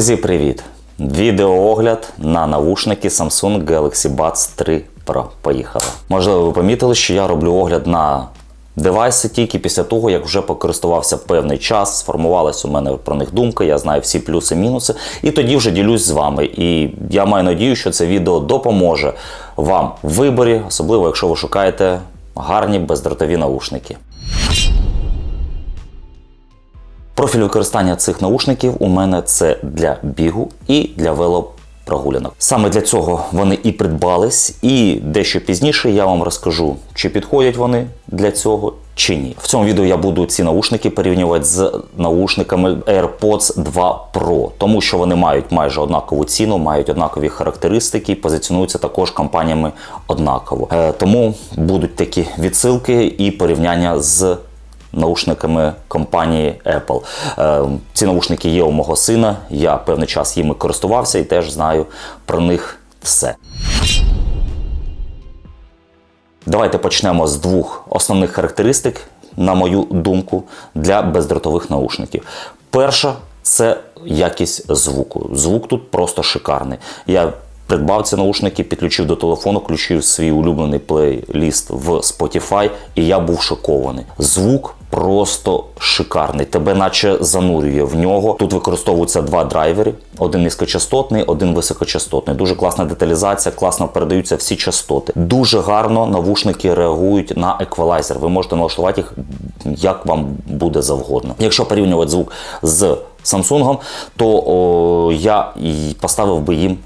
Друзі, привіт! Відеоогляд на навушники Samsung Galaxy Buds 3 Pro. Поїхали. Можливо, ви помітили, що я роблю огляд на девайси тільки після того, як вже покористувався певний час, сформувалась у мене про них думка, я знаю всі плюси мінуси, і тоді вже ділюсь з вами. І я маю надію, що це відео допоможе вам в виборі, особливо якщо ви шукаєте гарні бездротові наушники. Профіль використання цих наушників у мене це для бігу і для велопрогулянок. Саме для цього вони і придбались, і дещо пізніше я вам розкажу, чи підходять вони для цього. Чи ні. В цьому відео я буду ці наушники порівнювати з наушниками AirPods 2 Pro, тому що вони мають майже однакову ціну, мають однакові характеристики і позиціонуються також компаніями однаково. Е, тому будуть такі відсилки і порівняння з наушниками компанії Apple. Е, ці наушники є у мого сина. Я певний час їми користувався і теж знаю про них все. Давайте почнемо з двох основних характеристик, на мою думку, для бездротових наушників. Перша це якість звуку. Звук тут просто шикарний. Я придбав ці наушники, підключив до телефону, включив свій улюблений плейліст в Spotify, і я був шокований. Звук просто шикарний. Тебе наче занурює в нього. Тут використовуються два драйвери: один низькочастотний, один високочастотний. Дуже класна деталізація, класно передаються всі частоти. Дуже гарно навушники реагують на еквалайзер. Ви можете налаштувати їх як вам буде завгодно. Якщо порівнювати звук з Samsung, то о, я і поставив би їм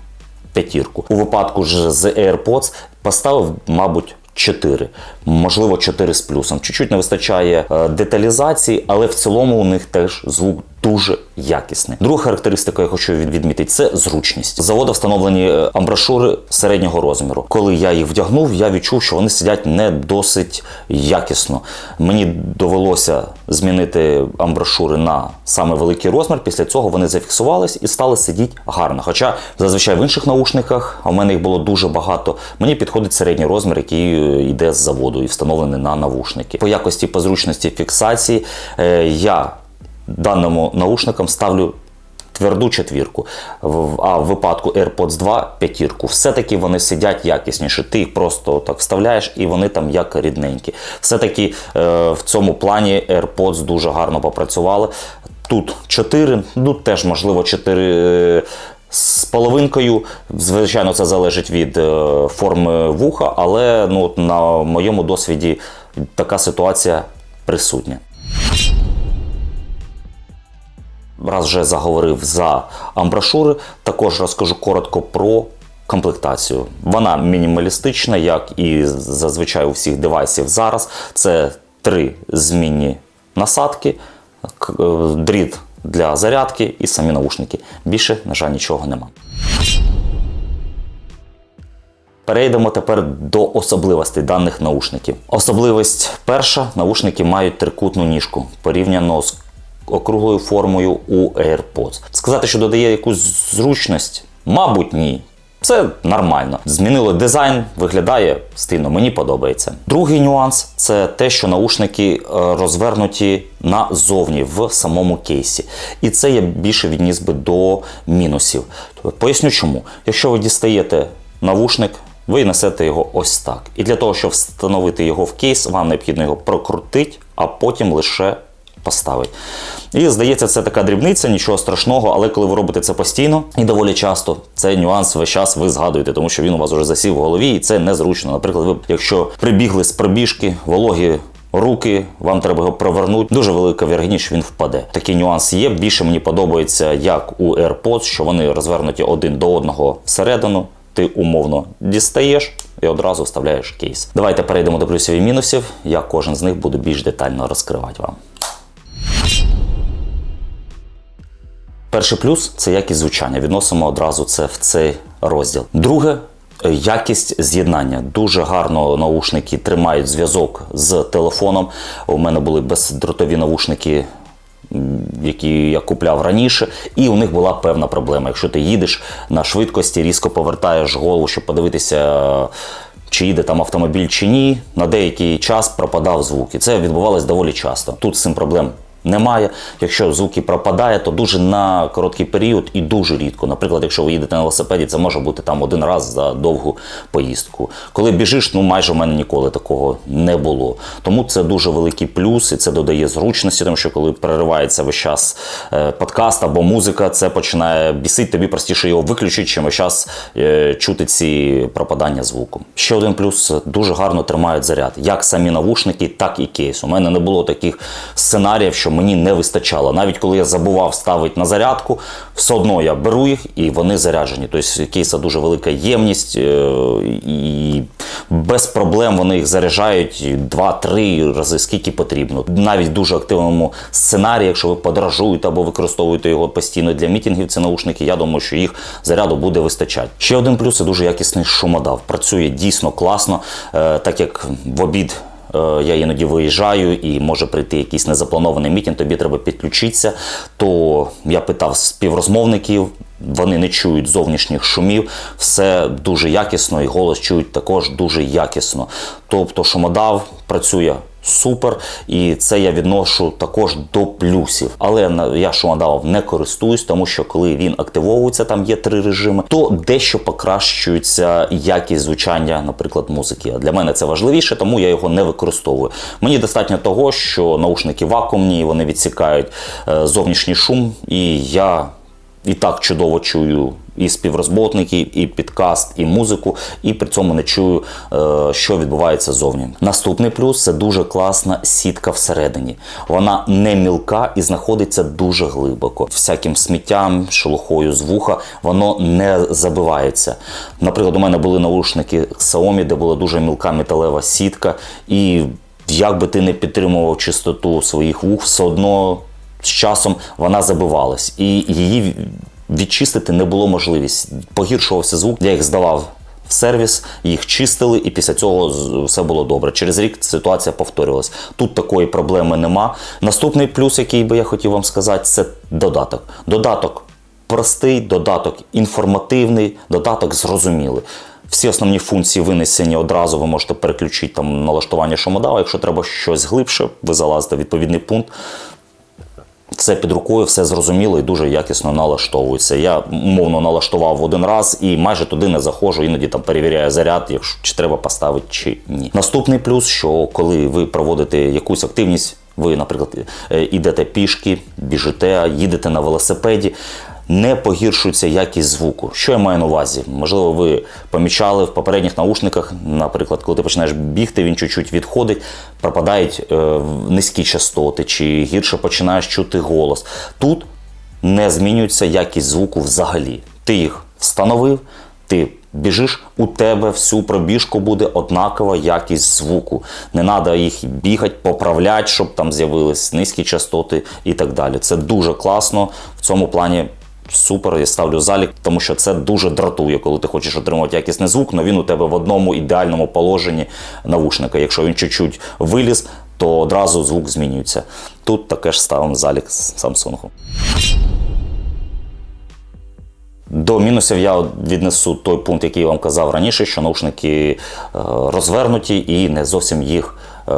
п'ятірку. У випадку ж з AirPods поставив, мабуть. 4, можливо, 4 з плюсом. Чуть-чуть не вистачає е, деталізації, але в цілому у них теж звук дуже якісний. Друга характеристика, я хочу відмітити, це зручність. З заводу встановлені е, амбрашури середнього розміру. Коли я їх вдягнув, я відчув, що вони сидять не досить якісно. Мені довелося змінити амбрашури на саме великий розмір. Після цього вони зафіксувались і стали сидіти гарно. Хоча зазвичай в інших наушниках, а в мене їх було дуже багато. Мені підходить середній розмір, який е, йде з заводу і встановлений на навушники. По якості, по зручності фіксації е, я даному наушникам ставлю тверду четвірку, а в випадку AirPods 2 п'ятірку. Все-таки вони сидять якісніше. Ти їх просто так вставляєш і вони там як рідненькі. Все-таки е, в цьому плані AirPods дуже гарно попрацювали. Тут 4, ну теж можливо 4 з половинкою. Звичайно, це залежить від е, форми вуха, але ну, на моєму досвіді така ситуація присутня раз вже заговорив за амбрашури, також розкажу коротко про комплектацію. Вона мінімалістична, як і зазвичай у всіх девайсів зараз. Це три змінні насадки, е, дріт для зарядки і самі наушники. Більше, на жаль, нічого нема. Перейдемо тепер до особливостей даних наушників. Особливість перша: наушники мають трикутну ніжку порівняно з округлою формою у AirPods. Сказати, що додає якусь зручність, мабуть, ні. Це нормально. Змінили дизайн, виглядає стильно, мені подобається. Другий нюанс це те, що наушники е, розвернуті назовні в самому кейсі. І це я більше відніс би до мінусів. Поясню чому. Якщо ви дістаєте навушник, ви несете його ось так. І для того, щоб встановити його в кейс, вам необхідно його прокрутити, а потім лише поставить. І здається, це така дрібниця, нічого страшного, але коли ви робите це постійно і доволі часто, цей нюанс весь час ви згадуєте, тому що він у вас вже засів в голові, і це незручно. Наприклад, ви, якщо прибігли з пробіжки, вологі. Руки, вам треба його провернути. Дуже велика вірогідність, що він впаде. Такий нюанс є. Більше мені подобається, як у AirPods, що вони розвернуті один до одного всередину. Ти умовно дістаєш і одразу вставляєш кейс. Давайте перейдемо до плюсів і мінусів. Я кожен з них буду більш детально розкривати вам. Перший плюс це якість звучання. Відносимо одразу це в цей розділ. Друге. Якість з'єднання. Дуже гарно наушники тримають зв'язок з телефоном. У мене були бездротові наушники, які я купляв раніше, і у них була певна проблема. Якщо ти їдеш на швидкості, різко повертаєш голову, щоб подивитися, чи їде там автомобіль чи ні, на деякий час пропадав звук. І це відбувалось доволі часто. Тут з цим проблем немає. Якщо звуки пропадає, то дуже на короткий період і дуже рідко. Наприклад, якщо ви їдете на велосипеді, це може бути там один раз за довгу поїздку. Коли біжиш, ну майже в мене ніколи такого не було. Тому це дуже великий плюс, і це додає зручності, тому що коли переривається весь час е, подкаст або музика, це починає бісити, тобі простіше його виключити, чим весь час е, чути ці пропадання звуку. Ще один плюс дуже гарно тримають заряд, як самі навушники, так і кейс. У мене не було таких сценаріїв, що мені не вистачало. Навіть коли я забував ставити на зарядку, все одно я беру їх і вони заряджені. Тобто кейса дуже велика ємність, е, і без проблем вони їх заряджають 2-3 рази, скільки потрібно. Навіть в дуже активному сценарії, якщо ви подорожуєте або використовуєте його постійно для мітингів, ці наушники, я думаю, що їх заряду буде вистачати. Ще один плюс це дуже якісний шумодав. Працює дійсно класно, е, так як в обід. Е, Я іноді виїжджаю і може прийти якийсь незапланований мітінг, тобі треба підключитися. То я питав співрозмовників, вони не чують зовнішніх шумів, все дуже якісно, і голос чують також дуже якісно. Тобто шумодав працює супер, і це я відношу також до плюсів. Але я шумодавом не користуюсь, тому що коли він активовується, там є три режими, то дещо покращується якість звучання, наприклад, музики. Для мене це важливіше, тому я його не використовую. Мені достатньо того, що наушники вакуумні, вони відсікають е, зовнішній шум, і я і так чудово чую і співрозботників, і підкаст, і музику, і при цьому не чую, е, що відбувається зовні. Наступний плюс це дуже класна сітка всередині. Вона не мілка і знаходиться дуже глибоко. Всяким сміттям, шелухою з вуха, воно не забивається. Наприклад, у мене були наушники Xiaomi, де була дуже мілка металева сітка, і як би ти не підтримував чистоту своїх вух, все одно з часом вона забивалась, і її відчистити не було можливість. Погіршувався звук, я їх здавав в сервіс, їх чистили, і після цього все було добре. Через рік ситуація повторювалась. Тут такої проблеми нема. Наступний плюс, який би я хотів вам сказати, це додаток. Додаток простий, додаток інформативний, додаток зрозумілий. Всі основні функції винесені одразу ви можете переключити там налаштування шумодава. Якщо треба щось глибше, ви залазите в відповідний пункт. Все під рукою, все зрозуміло і дуже якісно налаштовується. Я умовно налаштував один раз і майже туди не заходжу, іноді там перевіряю заряд, якщо чи треба поставити чи ні. Наступний плюс, що коли ви проводите якусь активність, ви, наприклад, йдете ідете пішки, біжите, їдете на велосипеді. Не погіршується якість звуку. Що я маю на увазі? Можливо, ви помічали в попередніх наушниках, наприклад, коли ти починаєш бігти, він чуть-чуть відходить, пропадають е, низькі частоти, чи гірше починаєш чути голос. Тут не змінюється якість звуку взагалі. Ти їх встановив, ти біжиш, у тебе всю пробіжку буде однакова якість звуку. Не треба їх бігати, поправляти, щоб там з'явились низькі частоти і так далі. Це дуже класно в цьому плані. Супер, я ставлю залік, тому що це дуже дратує, коли ти хочеш отримати якісний звук, але він у тебе в одному ідеальному положенні навушника. Якщо він чуть-чуть виліз, то одразу звук змінюється. Тут таке ж ставимо залік з Samsung. До мінусів я віднесу той пункт, який я вам казав раніше, що наушники е, розвернуті і не зовсім їх е,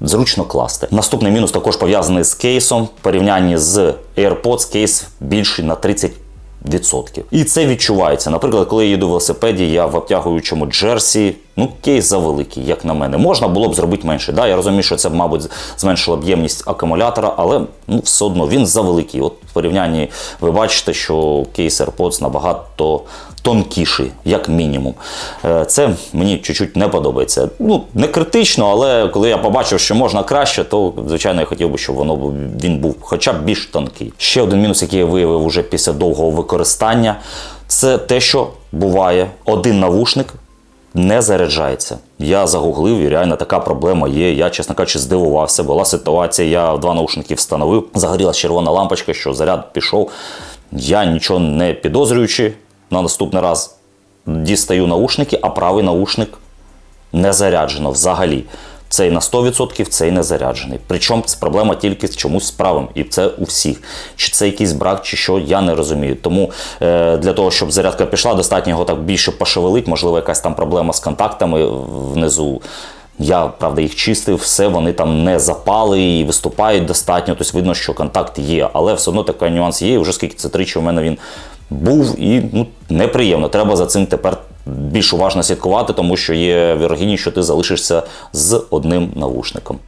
зручно класти. Наступний мінус також пов'язаний з кейсом. В порівнянні з AirPods кейс більший на 30%. Відсотків. І це відчувається. Наприклад, коли я їду в велосипеді, я в обтягуючому джерсі, ну кейс завеликий, як на мене. Можна було б зробити менше. Да? Я розумію, що це, мабуть, зменшило б ємність акумулятора, але ну, все одно він завеликий. От в порівнянні ви бачите, що кейс AirPods набагато тонкіший, як мінімум. Е, Це мені чуть-чуть не подобається. Ну, не критично, але коли я побачив, що можна краще, то звичайно я хотів би, щоб воно він був хоча б більш тонкий. Ще один мінус, який я виявив уже після довгого використання, це те, що буває один навушник. Не заряджається. Я загуглив, і реально така проблема є. Я, чесно кажучи, здивувався. Була ситуація, я два наушники встановив, загорілась червона лампочка, що заряд пішов. Я нічого не підозрюючи, на наступний раз дістаю наушники, а правий наушник не заряджено взагалі. Цей на 100%, цей не заряджений. Причому це проблема тільки з чомусь з правим, і це у всіх. Чи це якийсь брак, чи що, я не розумію. Тому е, для того, щоб зарядка пішла, достатньо його так більше пошевелить, можливо, якась там проблема з контактами внизу. Я правда їх чистив, все вони там не запали і виступають достатньо. Тобто видно, що контакт є, але все одно такий нюанс є. І вже скільки це тричі у мене він був і ну, неприємно. Треба за цим тепер більш уважно слідкувати, тому що є вірогідність, що ти залишишся з одним навушником.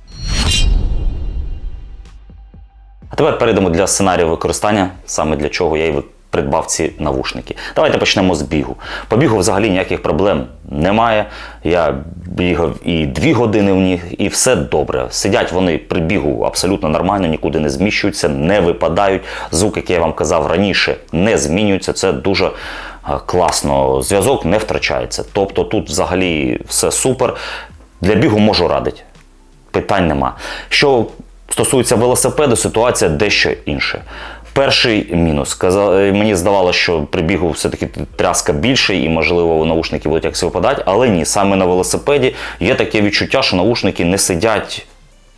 А тепер перейдемо для сценарію використання, саме для чого я і придбав ці навушники. Давайте почнемо з бігу. По бігу взагалі ніяких проблем немає. Я бігав і дві години в них, і все добре. Сидять вони при бігу абсолютно нормально, нікуди не зміщуються, не випадають. Звук, який я вам казав раніше, не змінюється. Це дуже класно. Зв'язок не втрачається. Тобто тут взагалі все супер. Для бігу можу радити питань нема. Що стосується велосипеду, ситуація дещо інша. Перший мінус. Е, Мені здавалося, що при бігу все-таки тряска більше і, можливо, наушники будуть якось випадати, але ні, саме на велосипеді є таке відчуття, що наушники не сидять.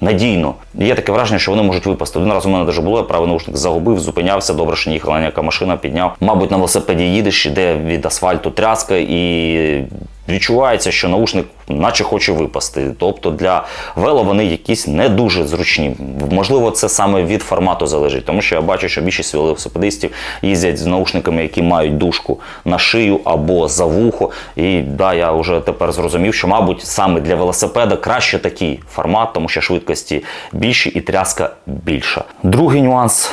Надійно. Є таке враження, що вони можуть випасти. Один раз у мене даже було, я правий наушник загубив, зупинявся, добре, що не їхала ніяка машина, підняв. Мабуть, на велосипеді їдеш, іде від асфальту тряска, і відчувається, що наушник наче хоче випасти. Тобто для вело вони якісь не дуже зручні. Можливо, це саме від формату залежить, тому що я бачу, що більшість велосипедистів їздять з наушниками, які мають дужку на шию або за вухо. І да, я вже тепер зрозумів, що, мабуть, саме для велосипеда краще такий формат, тому що швидкості більші і тряска більша. Другий нюанс,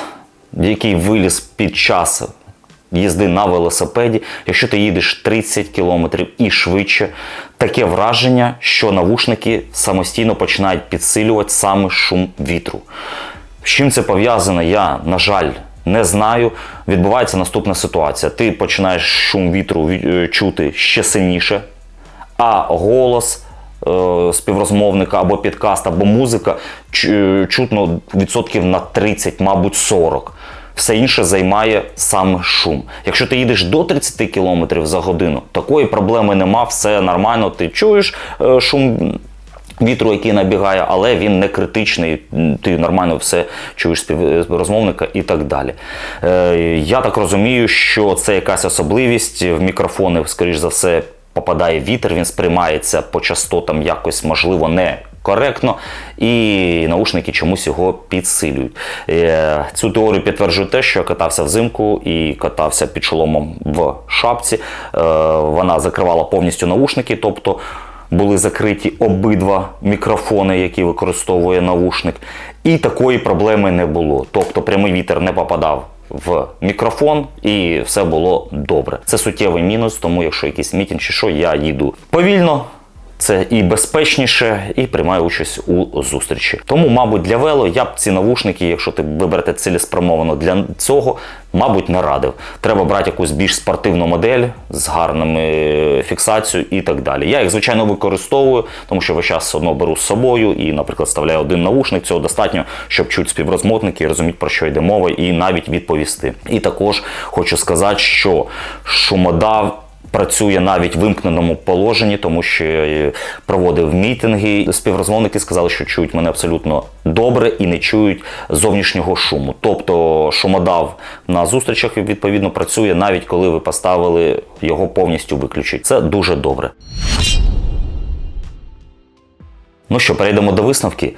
який виліз під час їзди на велосипеді, якщо ти їдеш 30 км і швидше, таке враження, що навушники самостійно починають підсилювати саме шум вітру. З чим це пов'язано, я, на жаль, не знаю. Відбувається наступна ситуація. Ти починаєш шум вітру е, чути ще сильніше, а голос е, співрозмовника або підкаст, або музика чутно відсотків на 30, мабуть, 40. Все інше займає саме шум. Якщо ти їдеш до 30 км за годину, такої проблеми нема, все нормально. Ти чуєш е, шум вітру, який набігає, але він не критичний. Ти нормально все чуєш співрозмовника і так далі. Е, Я так розумію, що це якась особливість. В мікрофони, скоріш за все, попадає вітер, він сприймається по частотам якось, можливо, не. Коректно, і наушники чомусь його підсилюють. Е, Цю теорію підтверджує те, що я катався взимку і катався під шоломом в шапці. Е, Вона закривала повністю наушники, тобто були закриті обидва мікрофони, які використовує наушник, і такої проблеми не було. Тобто прямий вітер не попадав в мікрофон, і все було добре. Це суттєвий мінус, тому якщо якийсь мітінг чи що, я їду повільно. Це і безпечніше, і приймаю участь у зустрічі. Тому, мабуть, для вело я б ці навушники, якщо ти виберете цілеспрямовано для цього, мабуть, не радив. Треба брати якусь більш спортивну модель з гарними фіксацією і так далі. Я їх, звичайно, використовую, тому що весь час одно беру з собою і, наприклад, вставляю один наушник. Цього достатньо, щоб чути співрозмовники і розуміти, про що йде мова, і навіть відповісти. І також хочу сказати, що шумодав працює навіть в вимкненому положенні, тому що проводив мітинги. Співрозмовники сказали, що чують мене абсолютно добре і не чують зовнішнього шуму. Тобто шумодав на зустрічах відповідно працює навіть коли ви поставили його повністю виключити. Це дуже добре. Ну що, перейдемо до висновки.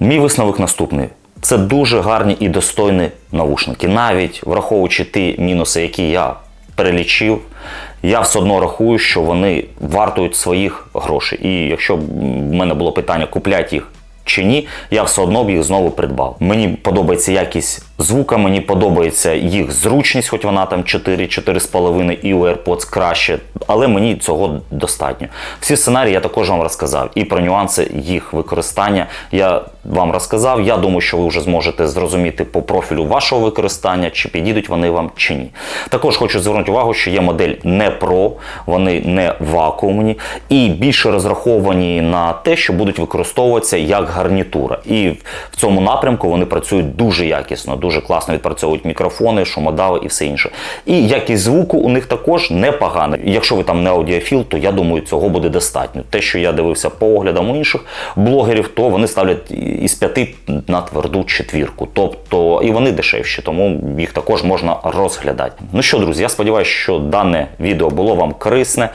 Мій висновок наступний. Це дуже гарні і достойні наушники. Навіть враховуючи ті мінуси, які я перелічив, я все одно рахую, що вони вартують своїх грошей. І якщо б в мене було питання, купляти їх чи ні, я все одно б їх знову придбав. Мені подобається якість звука, мені подобається їх зручність, хоч вона там 4, 4,5 і у AirPods краще, але мені цього достатньо. Всі сценарії я також вам розказав, і про нюанси їх використання я вам розказав. Я думаю, що ви вже зможете зрозуміти по профілю вашого використання, чи підійдуть вони вам чи ні. Також хочу звернути увагу, що є модель не Pro, вони не вакуумні і більше розраховані на те, що будуть використовуватися як гарнітура. І в цьому напрямку вони працюють дуже якісно, дуже класно відпрацьовують мікрофони, шумодави і все інше. І якість звуку у них також непогана. Якщо ви там не аудіофіл, то я думаю, цього буде достатньо. Те, що я дивився по оглядам у інших блогерів, то вони ставлять із п'яти на тверду четвірку. Тобто і вони дешевші, тому їх також можна розглядати. Ну що, друзі, я сподіваюся, що дане відео було вам корисне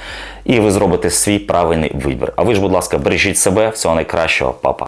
і ви зробите свій правильний вибір. А ви ж, будь ласка, бережіть себе, всього найкращого, папа.